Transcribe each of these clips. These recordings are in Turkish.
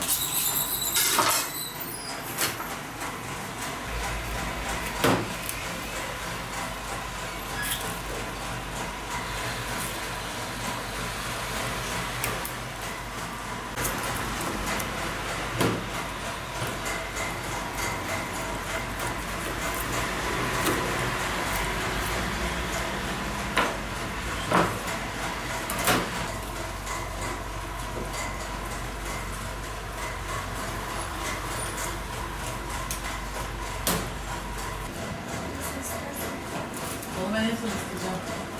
Thank you. Onu ben en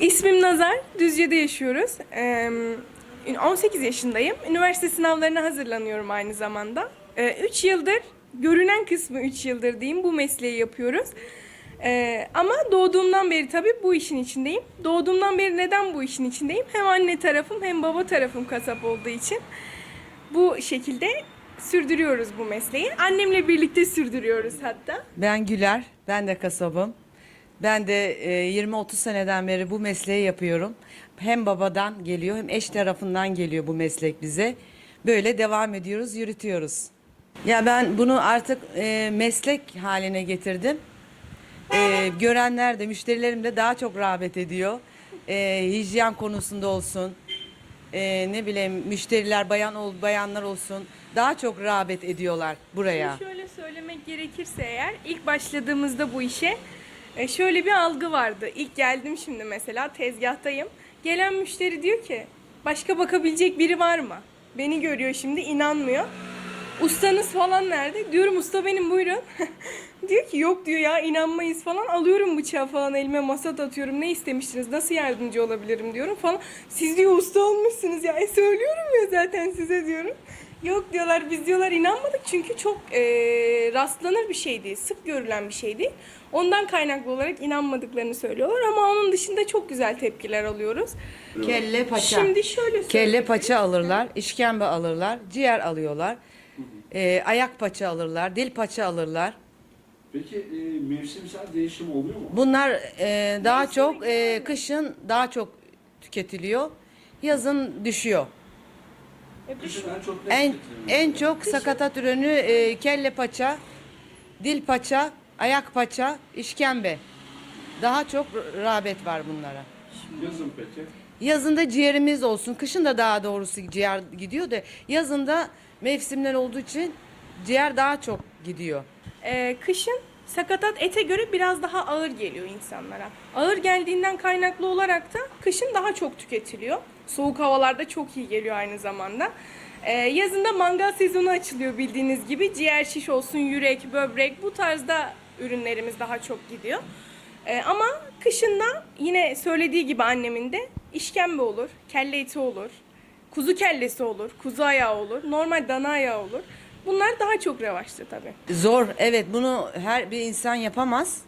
İsmim Nazar, Düzce'de yaşıyoruz. Ee, 18 yaşındayım. Üniversite sınavlarına hazırlanıyorum aynı zamanda. 3 yıldır, görünen kısmı 3 yıldır diyeyim, bu mesleği yapıyoruz. Ee, ama doğduğumdan beri tabii bu işin içindeyim. Doğduğumdan beri neden bu işin içindeyim? Hem anne tarafım hem baba tarafım kasap olduğu için bu şekilde sürdürüyoruz bu mesleği. Annemle birlikte sürdürüyoruz hatta. Ben Güler, ben de kasabım. Ben de e, 20-30 seneden beri bu mesleği yapıyorum. Hem babadan geliyor hem eş tarafından geliyor bu meslek bize. Böyle devam ediyoruz, yürütüyoruz. Ya ben bunu artık e, meslek haline getirdim. E, görenler de, müşterilerim de daha çok rağbet ediyor. E, hijyen konusunda olsun, e, ne bileyim müşteriler bayan ol, bayanlar olsun daha çok rağbet ediyorlar buraya. Şöyle söylemek gerekirse eğer ilk başladığımızda bu işe e, şöyle bir algı vardı. İlk geldim şimdi mesela tezgahtayım. Gelen müşteri diyor ki başka bakabilecek biri var mı? Beni görüyor şimdi inanmıyor. Ustanız falan nerede? Diyorum usta benim buyurun. diyor ki yok diyor ya inanmayız falan. Alıyorum bıçağı falan elime masat atıyorum. Ne istemiştiniz? Nasıl yardımcı olabilirim diyorum falan. Siz diyor usta olmuşsunuz ya. E söylüyorum ya zaten size diyorum. Yok diyorlar biz diyorlar inanmadık çünkü çok e, rastlanır bir şey değil. Sık görülen bir şey değil. Ondan kaynaklı olarak inanmadıklarını söylüyorlar ama onun dışında çok güzel tepkiler alıyoruz. Kelle paça. Şimdi şöyle söyleyeyim. Kelle paça alırlar, işkembe alırlar, ciğer alıyorlar. e, ayak paça alırlar, dil paça alırlar. Peki e, mevsimsel değişim oluyor mu? Bunlar e, daha çok e, kışın daha çok tüketiliyor. Yazın düşüyor. Kışın en çok ne En tüketiliyor? en çok sakatat ürünü e, kelle paça, dil paça, ayak paça, işkembe. Daha çok rağbet var bunlara. Yazın peki? Yazında ciğerimiz olsun. Kışın da daha doğrusu ciğer gidiyor da yazında mevsimler olduğu için ciğer daha çok gidiyor. Ee, kışın sakatat ete göre biraz daha ağır geliyor insanlara. Ağır geldiğinden kaynaklı olarak da kışın daha çok tüketiliyor. Soğuk havalarda çok iyi geliyor aynı zamanda. Ee, yazında mangal sezonu açılıyor bildiğiniz gibi. Ciğer şiş olsun, yürek, böbrek bu tarzda ürünlerimiz daha çok gidiyor. Ee, ama kışında yine söylediği gibi annemin de işkembe olur, kelle eti olur, kuzu kellesi olur, kuzu ayağı olur, normal dana ayağı olur. Bunlar daha çok revaçta tabii. Zor evet bunu her bir insan yapamaz.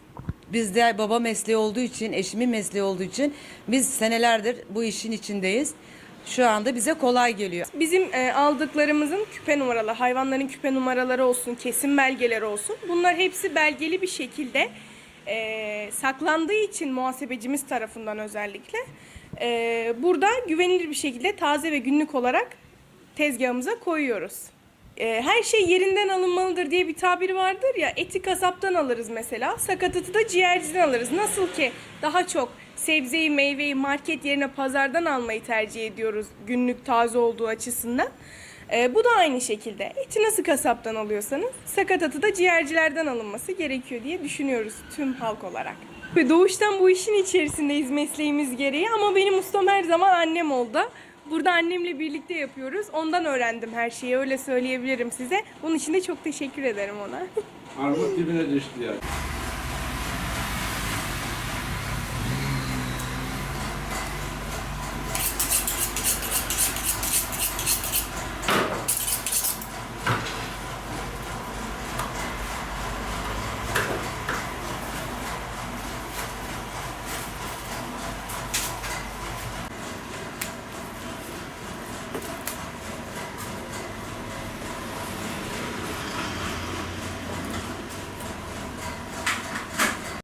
Biz de baba mesleği olduğu için, eşimin mesleği olduğu için biz senelerdir bu işin içindeyiz. Şu anda bize kolay geliyor. Bizim e, aldıklarımızın küpe numaraları, hayvanların küpe numaraları olsun, kesim belgeleri olsun. Bunlar hepsi belgeli bir şekilde e, saklandığı için muhasebecimiz tarafından özellikle e, burada güvenilir bir şekilde taze ve günlük olarak tezgahımıza koyuyoruz. E, her şey yerinden alınmalıdır diye bir tabir vardır ya. Eti kasaptan alırız mesela. Sakatatı da ciğerciden alırız. Nasıl ki daha çok sebzeyi, meyveyi market yerine pazardan almayı tercih ediyoruz günlük taze olduğu açısından. Ee, bu da aynı şekilde. Eti nasıl kasaptan alıyorsanız sakatatı da ciğercilerden alınması gerekiyor diye düşünüyoruz tüm halk olarak. Ve doğuştan bu işin içerisindeyiz mesleğimiz gereği ama benim ustam her zaman annem oldu. Burada annemle birlikte yapıyoruz. Ondan öğrendim her şeyi öyle söyleyebilirim size. Bunun için de çok teşekkür ederim ona. Armut dibine düştü yani.